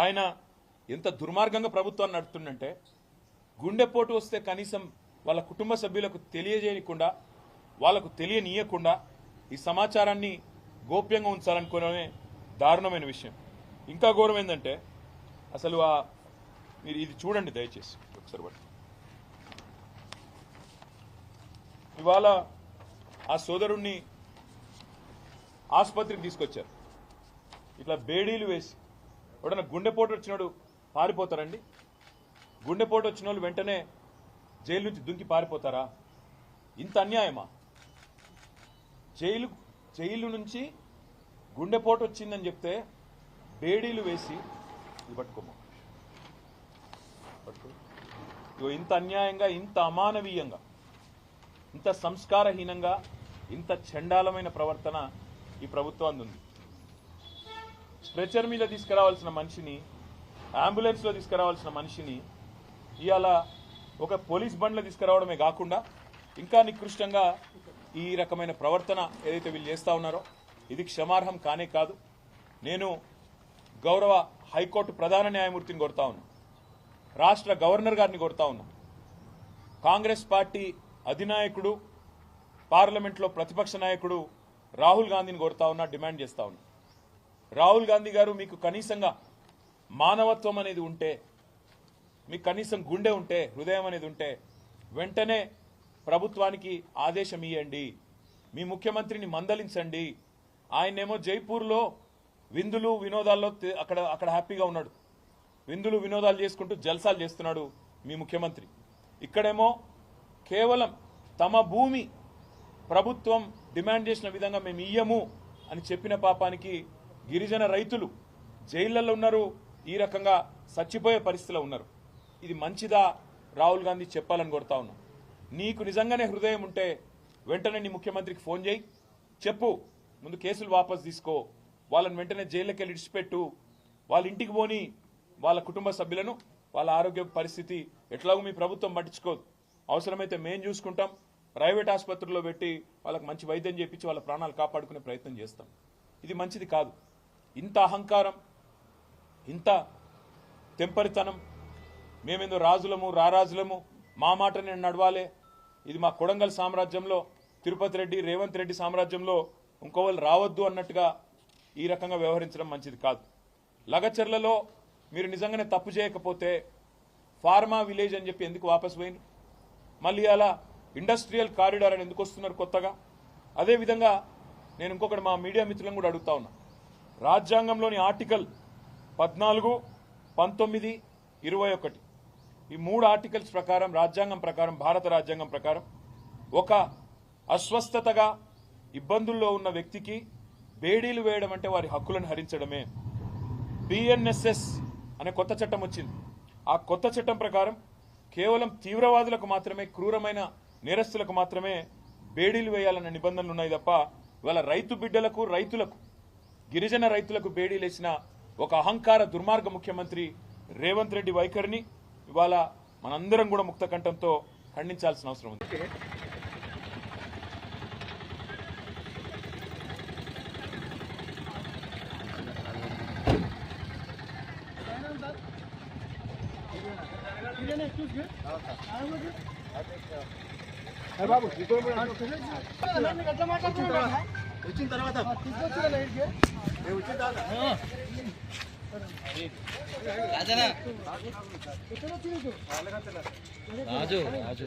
ఆయన ఎంత దుర్మార్గంగా ప్రభుత్వాన్ని నడుపుతుందంటే గుండెపోటు వస్తే కనీసం వాళ్ళ కుటుంబ సభ్యులకు తెలియజేయకుండా వాళ్ళకు తెలియనీయకుండా ఈ సమాచారాన్ని గోప్యంగా ఉంచాలనుకోవడమే దారుణమైన విషయం. ఇంకా ఘోరం ఏంటంటే అసలు ఆ మీరు ఇది చూడండి దయచేసి ఒకసారి బట్టి ఇవాళ ఆ సోదరుణ్ణి ఆసుపత్రికి తీసుకొచ్చారు. ఇట్లా బేడీలు వేసి ఎవడన్నా గుండెపోటు వచ్చినాడు పారిపోతారండి? గుండెపోటు వచ్చిన వాళ్ళు వెంటనే జైలు నుంచి దుంకి పారిపోతారా? ఇంత అన్యాయమా? జైలు జైలు నుంచి గుండెపోటు వచ్చిందని చెప్తే బేడీలు వేసి పట్టుకోమా? పట్టుకో. ఇగో ఇంత అన్యాయంగా ఇంత అమానవీయంగా ఇంత సంస్కారహీనంగా ఇంత చండాలమైన ప్రవర్తన ఈ ప్రభుత్వాన్ని ఉంది స్ట్రెచర్ మీద తీసుకురావాల్సిన మనిషిని అంబులెన్స్లో తీసుకురావాల్సిన మనిషిని ఇవాళ ఒక పోలీస్ బండ్లో తీసుకురావడమే కాకుండా ఇంకా నికృష్టంగా ఈ రకమైన ప్రవర్తన ఏదైతే వీళ్ళు చేస్తా ఉన్నారో ఇది క్షమార్హం కానే కాదు. నేను గౌరవ హైకోర్టు ప్రధాన న్యాయమూర్తిని కొడతా ఉన్నా. రాష్ట్ర గవర్నర్ గారిని కొడతా ఉన్నా. కాంగ్రెస్ పార్టీ అధినాయకుడు పార్లమెంట్లో ప్రతిపక్ష నాయకుడు రాహుల్ గాంధీని కొడతా ఉన్నా డిమాండ్ చేస్తా ఉన్నా. రాహుల్ గాంధీ గారు మీకు కనీసంగా మానవత్వం అనేది ఉంటే మీకు కనీసం గుండె ఉంటే హృదయం అనేది ఉంటే వెంటనే ప్రభుత్వానికి ఆదేశం ఇవ్వండి మీ ముఖ్యమంత్రిని మందలించండి. ఆయనేమో జైపూర్లో విందులు వినోదాల్లో అక్కడ అక్కడ హ్యాపీగా ఉన్నాడు. విందులు వినోదాలు చేసుకుంటూ జల్సాలు చేస్తున్నాడు మీ ముఖ్యమంత్రి. ఇక్కడేమో కేవలం తమ భూమి ప్రభుత్వం డిమాండ్ చేసిన విధంగా మేము ఇయ్యము అని చెప్పిన పాపానికి గిరిజన రైతులు జైళ్ళలో ఉన్నారు ఈ రకంగా చచ్చిపోయే పరిస్థితిలో ఉన్నారు. ఇది మంచిదా? రాహుల్ గాంధీ చెప్పాలని కొడతా ఉన్నాం. నీకు నిజంగానే హృదయం ఉంటే వెంటనే నీ ముఖ్యమంత్రికి ఫోన్ చేయి. చెప్పు. ముందు కేసులు వాపస్ తీసుకో. వాళ్ళని వెంటనే జైల్లోకి వెళ్ళి ఇడిచిపెట్టు వాళ్ళ ఇంటికి పోని వాళ్ళ కుటుంబ సభ్యులను వాళ్ళ ఆరోగ్య పరిస్థితి ఎట్లాగో మీ ప్రభుత్వం పట్టించుకోదు. అవసరమైతే మేం చూసుకుంటాం. ప్రైవేట్ ఆసుపత్రుల్లో పెట్టి వాళ్ళకి మంచి వైద్యం చేపించి వాళ్ళ ప్రాణాలు కాపాడుకునే ప్రయత్నం చేస్తాం. ఇది మంచిది కాదు. ఇంత అహంకారం ఇంత తెంపరితనం మేమేందో రాజులము రారాజులము మా మాట నేను నడవాలే. ఇది మా కొడంగల్ సామ్రాజ్యంలో తిరుపతి రెడ్డి రేవంత్ రెడ్డి సామ్రాజ్యంలో ఇంకోవాళ్ళు రావద్దు అన్నట్టుగా ఈ రకంగా వ్యవహరించడం మంచిది కాదు. లగచర్లలో మీరు నిజంగానే తప్పు చేయకపోతే ఫార్మా విలేజ్ అని చెప్పి ఎందుకు వాపస్ పోయింది మళ్ళీ అలా ఇండస్ట్రియల్ కారిడార్ అని ఎందుకు వస్తున్నారు కొత్తగా? అదేవిధంగా నేను ఇంకొకటి మా మీడియా మిత్రులను కూడా అడుగుతా ఉన్నా. రాజ్యాంగంలోని ఆర్టికల్ పద్నాలుగు పంతొమ్మిది ఇరవై ఒకటి. ఈ మూడు ఆర్టికల్స్ ప్రకారం రాజ్యాంగం ప్రకారం భారత రాజ్యాంగం ప్రకారం ఒక అస్వస్థతగా ఇబ్బందుల్లో ఉన్న వ్యక్తికి బేడీలు వేయడం అంటే వారి హక్కులను హరించడమే. బిఎన్ఎస్ఎస్ అనే కొత్త చట్టం వచ్చింది. ఆ కొత్త చట్టం ప్రకారం కేవలం తీవ్రవాదులకు మాత్రమే క్రూరమైన నేరస్తులకు మాత్రమే బేడీలు వేయాలన్న నిబంధనలు ఉన్నాయి తప్ప ఇవాళ రైతు బిడ్డలకు రైతులకు గిరిజన రైతులకు బేడీలేసిన ఒక అహంకార దుర్మార్గ ముఖ్యమంత్రి రేవంత్ రెడ్డి వైఖరిని ఇవాళ మనందరం కూడా ముక్త కంఠంతో ఖండించాల్సిన అవసరం ఉంది. వచ్చిన తర్వాత రాజు రాజు.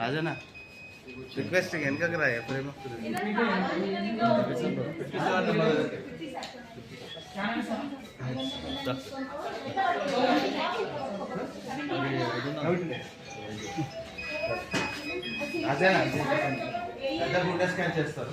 రాజనా రిక్వెస్ట్ వెనకకి రా ఎప్పుడేమో అదేనా పెద్ద గుండె స్కాన్ చేస్తారు.